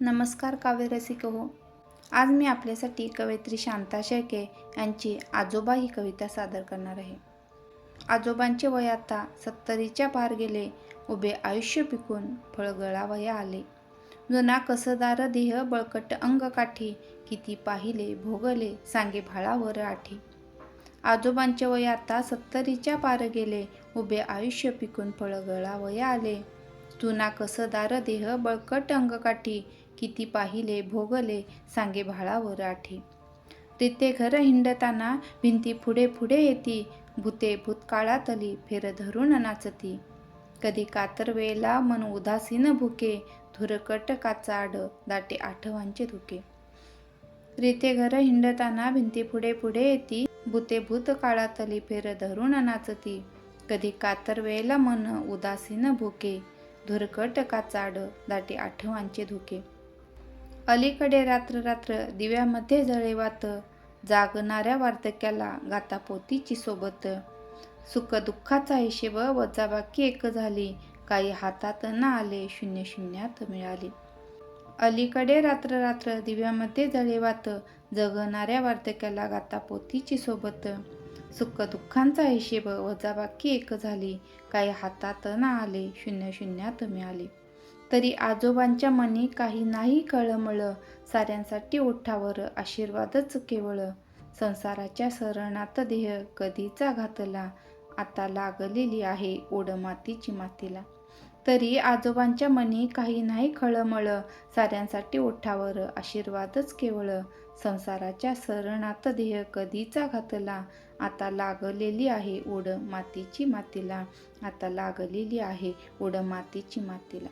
नमस्कार काव्यरसिक हो आज मी आपल्यासाठी कवयित्री शांता शेळके यांची आजोबा ही कविता सादर करणार आहे. आजोबांचे वय आता सत्तरीच्या पार गेले. उभे आयुष्य पिकून फळगळावया आले. जुना कसदार देह बळकट अंग काठी किती पाहिले भोगले सांगे भाळावर आठी. आजोबांचे वय आता सत्तरीच्या पार गेले. उभे आयुष्य पिकून फळगळावया आले. जुना कसदार देह बळकट अंगकाठी किती पाहिले भोगले सांगे भाळावर आठी. रिते घर हिंडताना भिंती पुढे पुढे येती भूते भूतकाळातली फेर धरून नाचती. कधी कातरवेला मन उदासीन भुके धुरकट काचाड दाटे आठवांचे धुके. रिते घर हिंडताना भिंती पुढे पुढे येती भूते भूतकाळातली फेर धरून नाचती. कधी कातरवेला मन उदासीन भुके धुरकट काचाड दाटे आठवांचे धुके. अलीकडे रात्र रात्र दिव्यामध्ये जळेवात जागणाऱ्या वार्धक्याला गातापोतीची सोबत. सुखदुःखाचा हिशेब वजाबाकी एक झाली काही हातात न आले शून्य शून्यात मिळाले. अलीकडे रात्र रात्र दिव्यामध्ये जळेवात जगणाऱ्या वार्धक्याला गातापोतीची सोबत. सुखदुःखांचा हिशेब वजाबाकी एक झाली काही हातात ना आले शून्य शून्यात मिळाले. तरी आजोबांच्या मनी काही नाही कळमळ. साऱ्यांसाठी ओठावर आशीर्वादच केवळ. संसाराच्या सरणात देह कधीचा घातला आता लागलेली आहे ओढ मातीची मातीला. तरी आजोबांच्या मनी काही नाही खळमळ साऱ्यांसाठी ओठावर आशीर्वादच केवळ. संसाराच्या सरणात देह कधीचा घातला आता लागलेली आहे ओढ मातीची मातीला. आता लागलेली आहे ओढ मातीची मातीला.